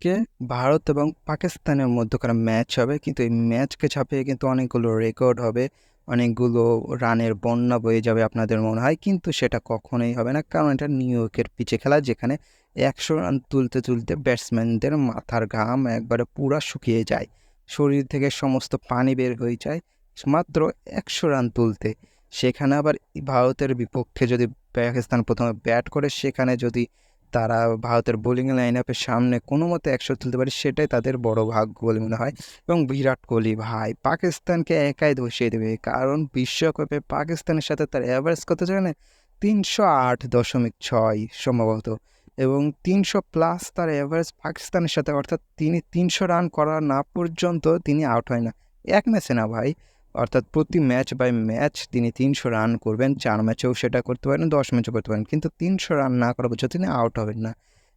আজকে ভারত এবং পাকিস্তানের মধ্যকার ম্যাচ হবে। কিন্তু এই ম্যাচকে ছাপিয়ে কিন্তু অনেকগুলো রেকর্ড হবে। অনেকগুলো রানের বন্যা বয়ে যাবে আপনাদের মনে হয়। কিন্তু সেটা কখনোই হবে না। কারণ এটা নিউ ইয়র্কের পিচে খেলা, যেখানে একশো রান তুলতে তুলতে ব্যাটসম্যানদের মাথার ঘাম একবারে পুরা শুকিয়ে যায়। শরীর থেকে সমস্ত পানি বের হয়ে যায়। মাত্র একশো রান তুলতে। সেখানে আবার ভারতের বিপক্ষে যদি পাকিস্তান প্রথমে ব্যাট করে, সেখানে যদি তারা ভারতের বোলিং লাইন আপের সামনে কোনো মতে একশো তুলতে পারে, সেটাই তাদের বড় ভাগ্য বলে মনে হয়। এবং বিরাট কোহলি ভাই, পাকিস্তানকে একাই ধসিয়ে দেবে, কারণ বিশ্বকাপে পাকিস্তানের সাথে তার অ্যাভারেজ কত জানেন? তিনশো আট দশমিক ছয় সম্ভবত। এবং তিনশো প্লাস তার অ্যাভারেজ পাকিস্তানের সাথে, অর্থাৎ তিনি তিনশো রান করা না পর্যন্ত তিনি আউট হয় না। এক ম্যাচে না ভাই। অর্থাৎ প্রতি ম্যাচ বাই ম্যাচ তিনি তিনশো রান করবেন, চার ম্যাচেও সেটা করতে পারেন, দশ ম্যাচও করতে পারেন। কিন্তু তিনশো রান না করা পর্যন্ত তিনি আউট হবেন না।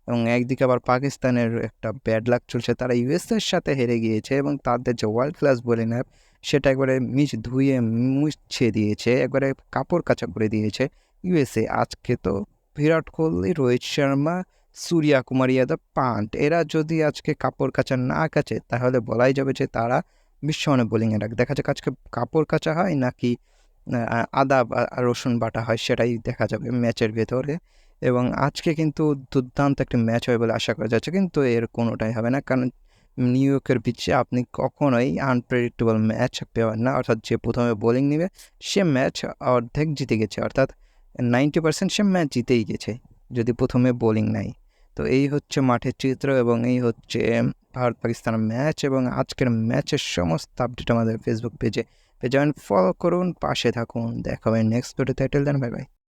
এবং একদিকে আবার পাকিস্তানের একটা ব্যাড লাক চলছে, তারা ইউএসএর সাথে হেরে গিয়েছে এবং তাদের যে ওয়ার্ল্ড ক্লাস বোলিং অ্যাপ সেটা একবারে মিচ ধুয়ে মুছে দিয়েছে, একবারে কাপড় কাচা করে দিয়েছে ইউএসএ আজকে তো বিরাট কোহলি, রোহিত শর্মা সূর্যা কুমার যাদব, পান্ট, এরা যদি আজকে কাপড় কাচা না কাচে, তাহলে বলাই যাবে যে তারা বিশ্বমানের বোলিংয়ে রাখ দেখা যাক আজকে কাপড় কাচা হয় নাকি আদা রসুন বাটা হয় সেটাই দেখা যাবে ম্যাচের ভেতরে। এবং আজকে কিন্তু দুর্দান্ত একটি ম্যাচ হবে বলে আশা করা যাচ্ছে, কিন্তু এর কোনোটাই হবে না। কারণ নিউ ইয়র্কের পিচে আপনি কখনোই আনপ্রেডিক্টেবল ম্যাচ পাবেন না। অর্থাৎ যে প্রথমে বোলিং নেবে, সে ম্যাচ অর্ধেক জিতে গেছে। অর্থাৎ নাইনটি পার্সেন্ট সে ম্যাচ জিতেই গেছে, যদি প্রথমে বোলিং নেয়। তো এই হচ্ছে মাঠের চিত্র এবং এই হচ্ছে ভারত পাকিস্তান ম্যাচ এবং আজকের ম্যাচের সমস্ত আপডেট আমাদের ফেসবুক পেজে পেজে ফলো করুন, পাশে থাকুন, দেখা হবে নেক্সট ভিডিওতে টেল দেন বাই বাই